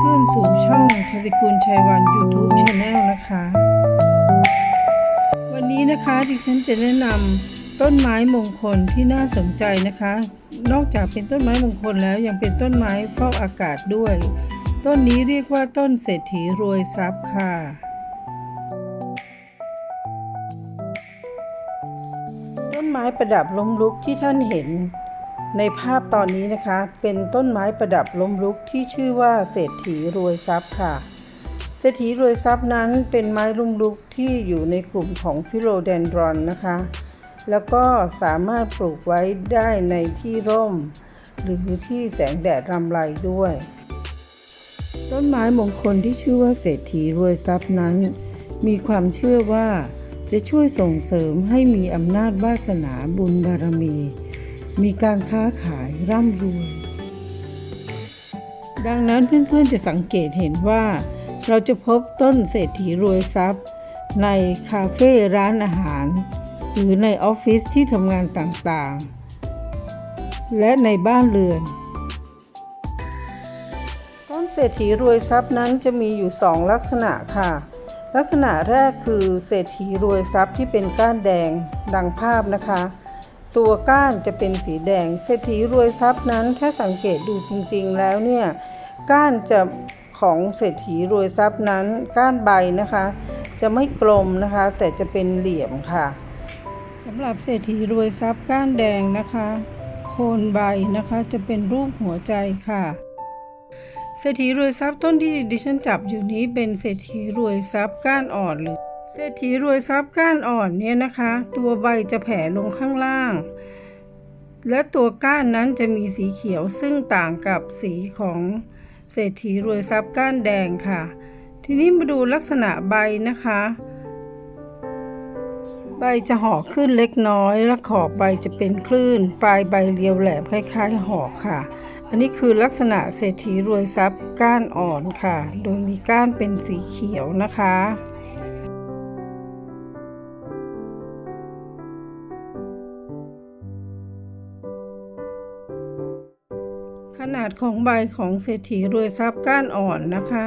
พื่อนสู่ช่องธติกุลชัยวัน YouTube Channel นะคะ วันนี้นะคะดิฉันจะแนะนำต้นไม้มงคลที่น่าสนใจนะคะ นอกจากเป็นต้นไม้มงคลแล้วยังเป็นต้นไม้ฟอกอากาศด้วย ต้นนี้เรียกว่าต้นเศรษฐีรวยทรัพย์ค่ะต้นไม้ประดับล้มลุกที่ท่านเห็น ในภาพตอนนี้นะคะเป็นต้นไม้ประดับล้มลุกที่ชื่อว่าเศรษฐีรวยทรัพย์ค่ะ เศรษฐีรวยทรัพย์นั้นเป็นไม้ล้มลุกที่อยู่ในกลุ่มของฟิโลเดนดรอนนะคะ แล้วก็สามารถปลูกไว้ได้ในที่ร่ม หรือที่แสงแดดรำไรด้วย ต้นไม้มงคลที่ชื่อว่าเศรษฐีรวยทรัพย์นั้น มีความเชื่อว่าจะช่วยส่งเสริมให้มีอำนาจวาสนาบุญบารมี มีการค้าขายร่ำรวย ดังนั้นเพื่อนๆจะสังเกตเห็นว่า เราจะพบต้นเศรษฐีรวยทรัพย์ ในคาเฟ่ร้านอาหาร หรือในออฟฟิศที่ทำงานต่างๆ และในบ้านเรือน ต้นเศรษฐีรวยทรัพย์นั้นจะมีอยู่สองลักษณะค่ะ ลักษณะแรกคือเศรษฐีรวยทรัพย์ที่เป็นก้านแดงดังภาพนะคะ ตัวก้านจะเป็นสีแดงเศรษฐีรวยทรัพย์นั้นถ้าสังเกตดูจริงๆแล้วเนี่ยก้านจะของเศรษฐีรวยทรัพย์นั้น ก้านใบนะคะ จะไม่กลมนะคะ แต่จะเป็นเหลี่ยมค่ะสำหรับเศรษฐีรวยทรัพย์ก้านแดงนะคะ โคนใบนะคะจะเป็นรูปหัวใจค่ะเศรษฐีรวยทรัพย์ต้นที่ดิฉันจับอยู่นี้เป็นเศรษฐีรวยทรัพย์ก้านอ่อนหรือ เศรษฐีรวยทรัพย์ก้านอ่อนเนี่ยนะคะ ตัวใบจะแผ่ลงข้างล่าง และตัวก้านนั้นจะมีสีเขียวซึ่งต่างกับสีของเศรษฐีรวยทรัพย์ก้านแดงค่ะ ทีนี้มาดูลักษณะใบนะคะ ใบจะห่อขึ้นเล็กน้อย และขอบใบจะเป็นคลื่น ปลายใบเรียวแหลมคล้ายๆหอกค่ะ อันนี้คือลักษณะเศรษฐีรวยทรัพย์ก้านอ่อนค่ะ โดยมีก้านเป็นสีเขียวนะคะ ขนาดของใบของเศรษฐีรวยทรัพย์ก้านอ่อนนะคะ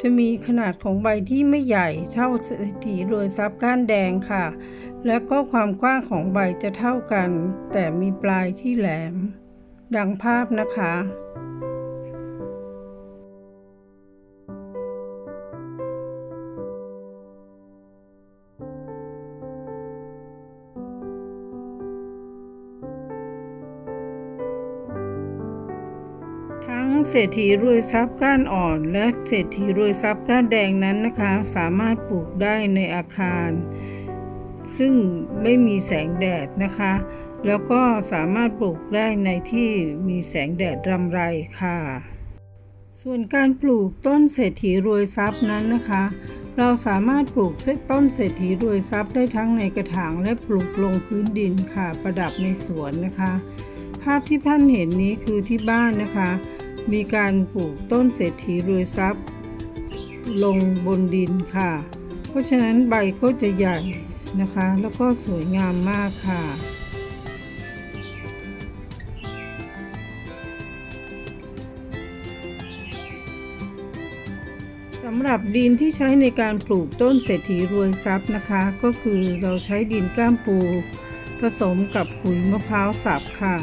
จะมีขนาดของใบที่ไม่ใหญ่เท่าเศรษฐีรวยทรัพย์ก้านแดงค่ะ และก็ความกว้างของใบจะเท่ากัน แต่มีปลายที่แหลม ดังภาพนะคะ เศรษฐีรวยทรัพย์ก้านอ่อนและเศรษฐีรวยทรัพย์ก้านแดงนั้นนะคะ สามารถปลูกได้ในอาคาร ซึ่งไม่มีแสงแดดนะคะ แล้วก็สามารถปลูกได้ในที่มีแสงแดดรำไรค่ะ ส่วนการปลูกต้นเศรษฐีรวยทรัพย์นั้นนะคะ เราสามารถปลูกต้นเศรษฐีรวยทรัพย์ได้ทั้งในกระถางและปลูกลงพื้นดินค่ะ ประดับในสวนนะคะ ภาพที่ท่านเห็นนี้คือที่บ้านนะคะ มีการปลูกต้นเศรษฐีรวยทรัพย์ ลงบนดินค่ะ เพราะฉะนั้นใบก็จะใหญ่นะคะ แล้วก็สวยงามมากค่ะสำหรับดินที่ใช้ในการปลูกต้นเศรษฐีรวยทรัพย์นะคะ ก็คือเราใช้ดินก้ามปู ผสมกับขุยมะพร้าวสับค่ะ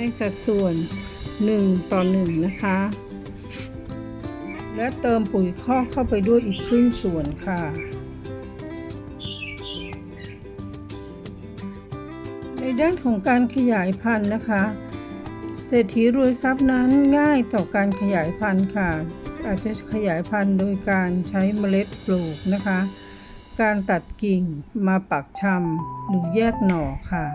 ในสัดส่วน 1 ต่อ 1 นะคะ และเติมปุ๋ยคอกเข้าไปด้วยอีกครึ่งส่วนค่ะในด้านของการขยายพันธุ์นะคะ เศรษฐีรวยทรัพย์นั้นง่ายต่อการขยายพันธุ์ค่ะ อาจจะขยายพันธุ์โดยการใช้เมล็ดปลูกนะคะ การตัดกิ่งมาปักชำหรือแยกหน่อค่ะ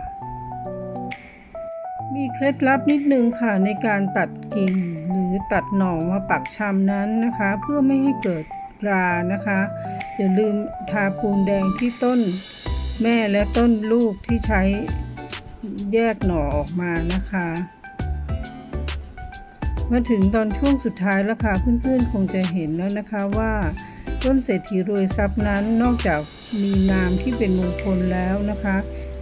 มีเคล็ดลับนิดนึงค่ะในการตัดกิ่งหรือตัดหน่อมาปักชำนั้นนะคะ เพื่อไม่ให้เกิดรานะคะ อย่าลืมทาปูนแดงที่ต้นแม่และต้นลูกที่ใช้แยกหน่อออกมานะคะ มาถึงตอนช่วงสุดท้ายแล้วค่ะเพื่อนๆคงจะเห็นแล้วนะคะว่า ต้นเศรษฐีรวยทรัพย์นั้นนอกจากมีนามที่เป็นมงคลแล้วนะคะ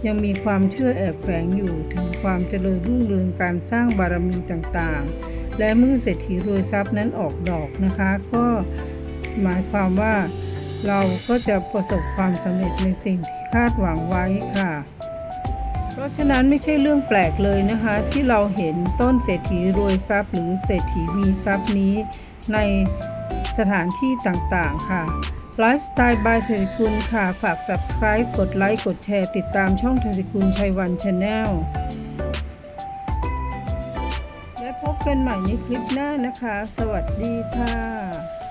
ยังมีความเชื่อแอบแฝงอยู่ถึงความเจริญรุ่งเรืองการสร้างบารมีต่างๆ และเมื่อเศรษฐีรวยทรัพย์นั้นออกดอกนะคะ ก็หมายความว่าเราก็จะประสบความสำเร็จในสิ่งที่คาดหวังไว้ค่ะ เพราะฉะนั้นไม่ใช่เรื่องแปลกเลยนะคะ ที่เราเห็นต้นเศรษฐีรวยทรัพย์ หรือเศรษฐีมีทรัพย์นี้ในสถานที่ต่างๆค่ะ ไลฟ์สไตล์บายเทริคุณค่ะ ฝาก subscribe กดไลค์ กดแชร์ ติดตามช่องเทริคุณชัยวันชาแนลและพบกันใหม่ในคลิปหน้านะคะ สวัสดีค่ะ